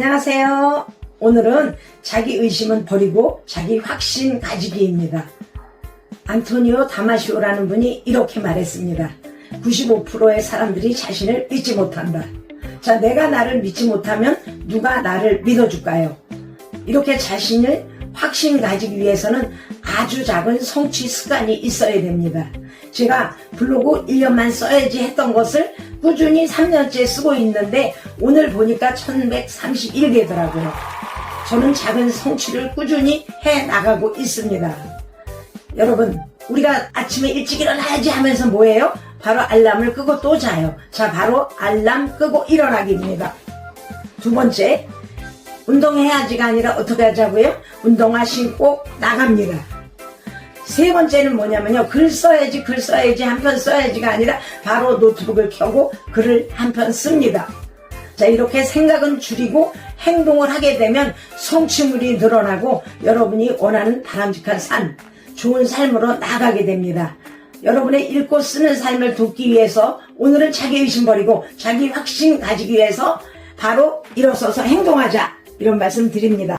안녕하세요. 오늘은 자기 의심은 버리고 자기 확신 가지기입니다. 안토니오 다마시오라는 분이 이렇게 말했습니다. 95%의 사람들이 자신을 믿지 못한다. 자, 내가 나를 믿지 못하면 누가 나를 믿어줄까요? 이렇게 자신을 확신 가지기 위해서는 아주 작은 성취 습관이 있어야 됩니다. 제가 블로그 1년만 써야지 했던 것을 꾸준히 3년째 쓰고 있는데 오늘 보니까 1131개더라고요. 저는 작은 성취를 꾸준히 해 나가고 있습니다. 여러분, 우리가 아침에 일찍 일어나야지 하면서 뭐예요? 바로 알람을 끄고 또 자요. 자, 바로 알람 끄고 일어나기입니다. 두 번째, 운동해야지가 아니라 어떻게 하자고요? 운동화 신고 나갑니다. 세 번째는 뭐냐면요. 글 써야지, 글 써야지, 한 편 써야지가 아니라 바로 노트북을 켜고 글을 한 편 씁니다. 자, 이렇게 생각은 줄이고 행동을 하게 되면 성취물이 늘어나고 여러분이 원하는 바람직한 삶, 좋은 삶으로 나가게 됩니다. 여러분의 읽고 쓰는 삶을 돕기 위해서 오늘은 자기 의심 버리고 자기 확신 가지기 위해서 바로 일어서서 행동하자. 이런 말씀 드립니다.